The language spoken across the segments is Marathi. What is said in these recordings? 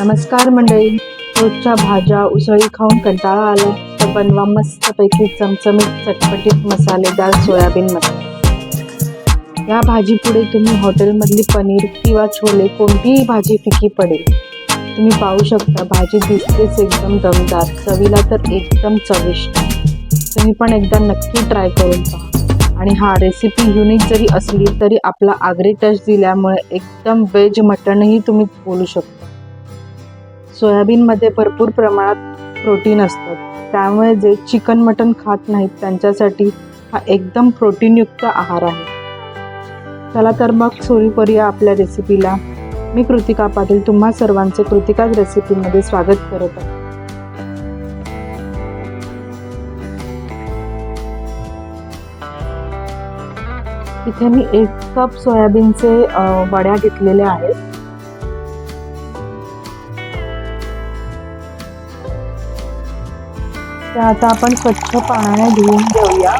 नमस्कार मंडळी. रोजच्या भाज्या उसळी खाऊन कंटाळा आला तर बनवा मस्तपैकी चमचमीत चटपटीत मसालेदार सोयाबीन मसाला. या भाजीपुढे तुम्ही हॉटेलमधली पनीर किंवा छोले कोणतीही भाजी फिकी पडेल. तुम्ही पाहू शकता भाजी दिसतेच एकदम दमदार चवीला तर एकदम चविष्ट. तुम्ही पण एकदा नक्की ट्राय करून पहा. आणि हा रेसिपी युनिक जरी असली तरी आपला आगरी टच दिल्यामुळे एकदम वेज मटणही तुम्ही बोलू शकता. सोयाबीनमध्ये भरपूर प्रमाणात प्रोटीन असतात. त्यामुळे जे चिकन मटन खात नाहीत त्यांच्यासाठी हा एकदम प्रोटीनयुक्त आहार आहे. चला तर मग सुरू करूया आपल्या रेसिपीला मी कृतिका पाटील तुम्हा सर्वांचे कृतिकाच रेसिपीमध्ये स्वागत करत आहे. इथे मी एक कप सोयाबीनचे वड्या घेतलेल्या आहेत. त्या आता आपण स्वच्छ पाण्याने धुवून घेऊया.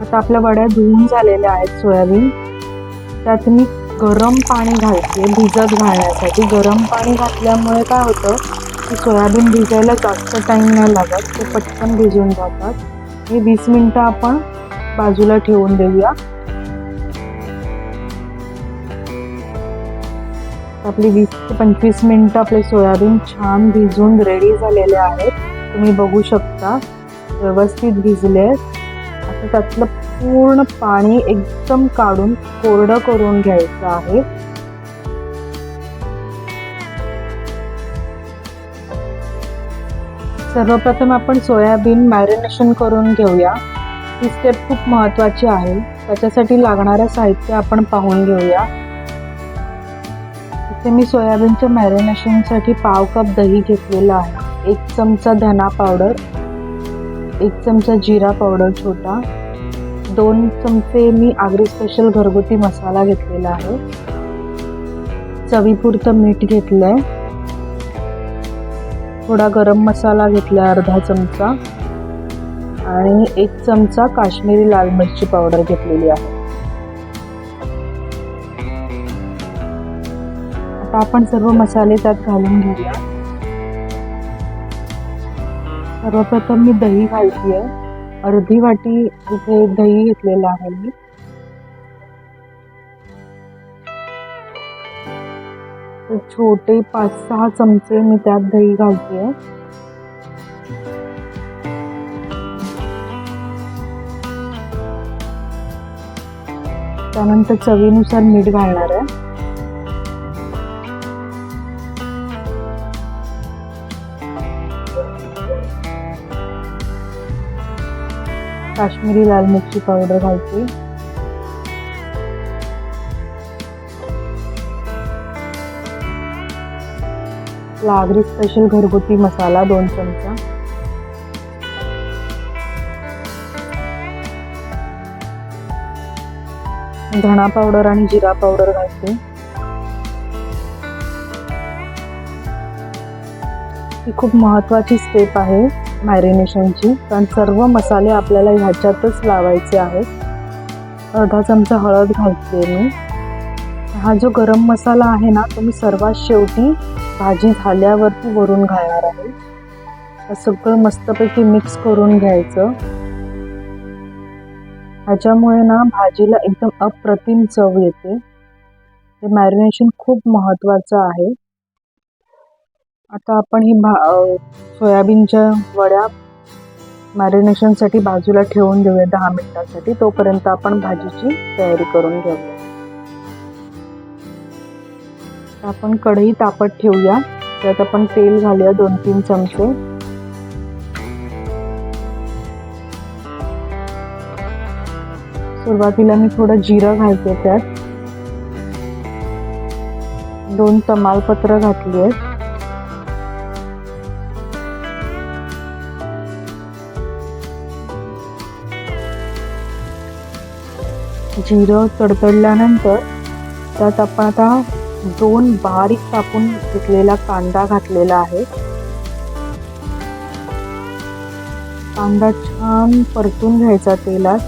आता आपल्या वड्या धुवून झालेल्या आहेत सोयाबीन. त्यात मी गरम पाणी घालते भिजत घालण्यासाठी. गरम पाणी घातल्यामुळे काय होतं की सोयाबीन भिजायला जास्त टाईम नाही लागत ते पटकन भिजून जातात. हे वीस मिनटं आपण बाजूला ठेवून देऊया. आपली वीस ते पंचवीस मिनटं आपले सोयाबीन छान भिजून रेडी झालेले आहेत. तुम्ही बघू शकता. व्यवस्थित भिजले आता त्यातलं पूर्ण पाणी एकदम काढून कोरडं करून घ्यायचं आहे. सर्वप्रथम आपण सोयाबीन मॅरिनेशन करून घेऊया. ही स्टेप खूप महत्त्वाची आहे. त्याच्यासाठी लागणारं साहित्य आपण पाहून घेऊया. इथे मी सोयाबीनच्या मॅरिनेशनसाठी पाव कप दही घेतलेलं आहे. एक चमचा धना पावडर एक चमचा जिरा पावडर छोटा दोन चमचे मी आगरी स्पेशल घरगुती मसाला घेतलेला आहे. चवीपुरतं मीठ घेतलं आहे थोडा गरम मसाला घेतला अर्धा चमचा. आणि एक चमचा काश्मीरी लाल मिरची पावडर घेतलेली आहे. आता आपण सर्व मसाले त्यात घालून घेऊया. सर्वप्रथम मी दही घालतीये. अर्धी वाटी इथे दही घेतलेलं आहे मी. छोटे पाच सहा चमचे मी त्यात दही घालतेय. त्यानंतर चवीनुसार मीठ घालणार आहे. काश्मीरी लाल मिरची पावडर घालते. लागरी स्पेशल घरगुती मसाला दोन चमचा. धणा पावडर आणि जिरा पावडर घालते. ही खूप महत्वाची स्टेप आहे. मॅरिनेशनची. कारण सर्व मसाले आपल्याला ह्याच्यातच लावायचे आहेत. अर्धा चमचा हळद घालते मी. हा जो गरम मसाला आहे ना तो मी सर्वात शेवटी भाजी झाल्यावरती वरून घालणार आहे. सगळं मस्तपैकी मिक्स करून घ्यायचं. ह्याच्यामुळे ना भाजीला एकदम अप्रतिम चव येते. हे मॅरिनेशन खूप महत्त्वाचं आहे. आता आपण ही भा सोयाबीनच्या वड्या मॅरिनेशनसाठी बाजूला ठेवून देऊया दहा मिनिटांसाठी. तोपर्यंत आपण भाजीची तयारी करून घेऊया. आपण कढई तापत ठेवूया. त्यात आपण तेल घालूया दोन तीन चमचे. सुरुवातीला मी थोडं जिरं घालते त्यात. दोन तमालपत्र घातली आहेत. जिरं तडतडल्यानंतर त्यात आपण आता दोन बारीक कापून घेतलेला कांदा घातलेला आहे. कांदा छान परतून घ्यायचा तेलात.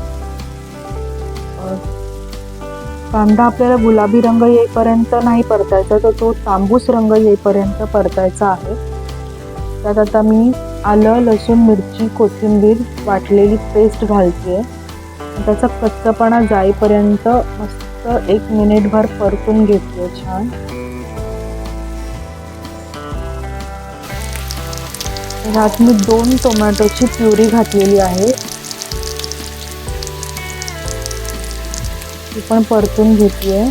कांदा आपल्याला गुलाबी रंग येईपर्यंत नाही परतायचा तर तो तांबूस रंग येईपर्यंत परतायचा आहे. त्यात आता मी आलं लसूण मिरची कोथिंबीर वाटलेली पेस्ट घालते आहे त्याचा कच्चपणा जाईपर्यंत मस्त एक मिनिटभर परतून घेते छान. ह्यात मी दोन टोमॅटोची प्युरी घातलेली आहे. ती पण परतून घेतलीये.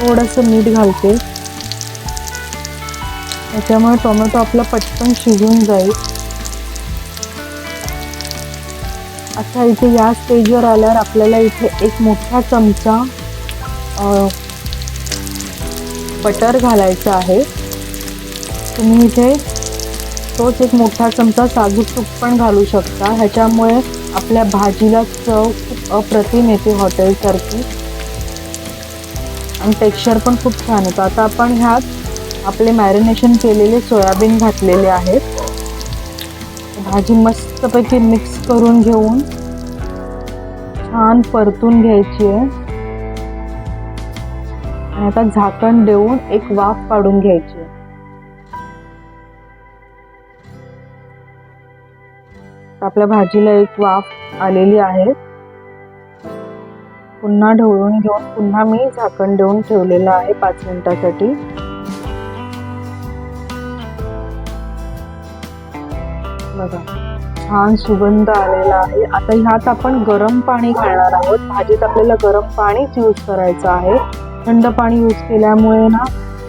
थोडंसं मीठ घालते. त्याच्यामुळे टोमॅटो आपला पटकन शिजून जाईल. आता इथे या स्टेजवर आल्यावर आपल्याला इथे एक मोठा चमचा बटर घालायचा आहे. तुम्ही इथे तोच एक मोठा चमचा साजूक तूप पण घालू शकता. ह्याच्यामुळे आपल्या भाजीला चव खूप अप्रतिम येते हॉटेलसारखी. आणि टेक्स्चर पण खूप छान येतं. आता आपण ह्यात आपले मॅरिनेशन केलेले सोयाबीन घातलेले आहेत. भाजी मस्तपैकी मिक्स करून घेऊन छान परतून घ्यायची आहे. आणि आता झाकण देऊन एक वाफ काढून घ्यायची आहे. आपल्या भाजीला एक वाफ आलेली आहे. पुन्हा ढवळून घेऊन पुन्हा मी झाकण देऊन ठेवलेलं आहे पाच मिनिटासाठी. बघा छान सुगंध आलेला आहे. आता ह्यात आपण गरम पाणी घालणार आहोत. भाजीत आपल्याला गरम पाणीच यूज करायचं आहे. थंड पाणी यूज केल्यामुळे ना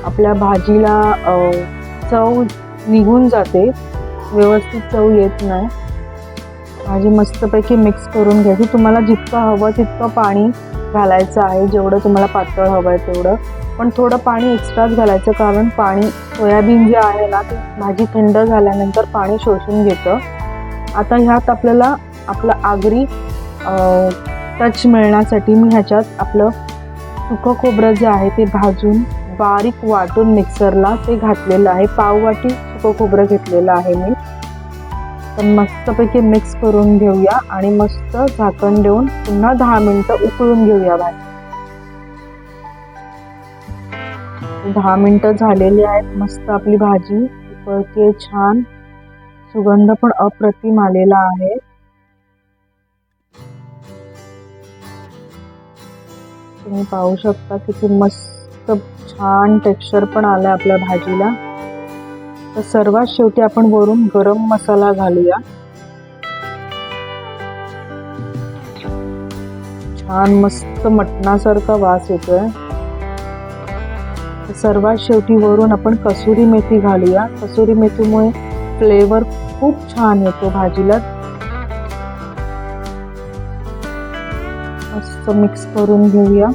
आपल्या भाजीला चव निघून जाते. व्यवस्थित चव येत नाही. भाजी मस्तपैकी मिक्स करून घ्यायची. तुम्हाला जितकं हवं तितकं पाणी घालायचं आहे. जेवढं तुम्हाला पातळ हवं आहे तेवढं. पण थोडं पाणी एक्स्ट्राच घालायचं कारण पाणी सोयाबीन जे आहे ना ते भाजी थंड झाल्यानंतर पाणी शोषून घेतं. आता ह्यात आपल्याला आपलं आगरी टच मिळण्यासाठी मी ह्याच्यात आपलं सुकं खोबरं जे आहे ते भाजून बारीक वाटून मिक्सरला ते घातलेलं आहे. पाववाटी सुकं खोबरं घेतलेलं आहे मी. तर मस्तपैकी मिक्स करून घेऊया आणि मस्त झाकण देऊन पुन्हा दहा मिनटं उकळून घेऊया भाजी. दहा मिनटं झालेली आहेत. मस्त आपली भाजी उकळते छान. सुगंध पण अप्रतिम आलेला आहे. तुम्ही पाहू शकता किती मस्त छान टेक्स्चर पण आलं आपल्या भाजीला. तर सर्वात शेवटी आपण वरून गरम मसाला घालूया. छान मस्त मटणासारखा वास येतोय. सर्वात शेवटी वरून आपण कसुरी मेथी घालूया. कसुरी मेथीमुळे फ्लेवर खूप छान येतो भाजीला. मस्त मिक्स करून घेऊया.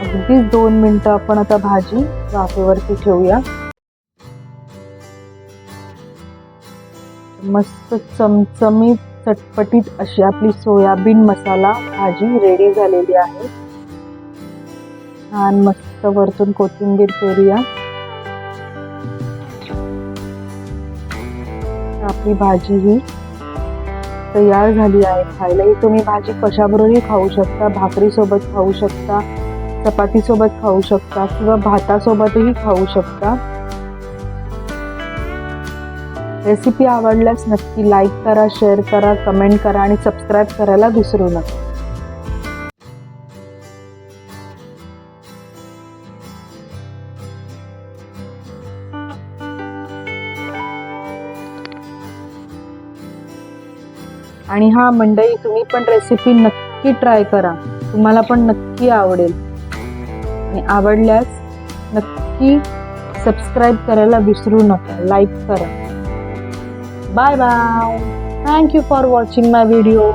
अगदीच दोन मिनिटं आपण आता भाजी वाफेवरती ठेवूया. मस्त चमचमीत चटपटीत अशी आपली सोयाबीन मसाला भाजी रेडी झालेली आहे. छान मस्त वरतून कोथिंबीर पेरूया. आपली भाजी ही तयार झाली आहे खायला. ही तुम्ही भाजी कशाबरोबरही खाऊ शकता भाकरीसोबत खाऊ शकता चपातीसोबत खाऊ शकता किंवा भातासोबतही खाऊ शकता. रेसिपी आवडल्यास नक्की लाईक करा शेअर करा कमेंट करा आणि सबस्क्राईब करायला विसरू नका. आणि हा मंडई तुम्ही पण रेसिपी नक्की ट्राय करा. तुम्हाला पण नक्की आवडेल. आणि आवडल्यास नक्की सबस्क्राईब करायला विसरू नका. लाईक करा. Bye bye thank you for watching my video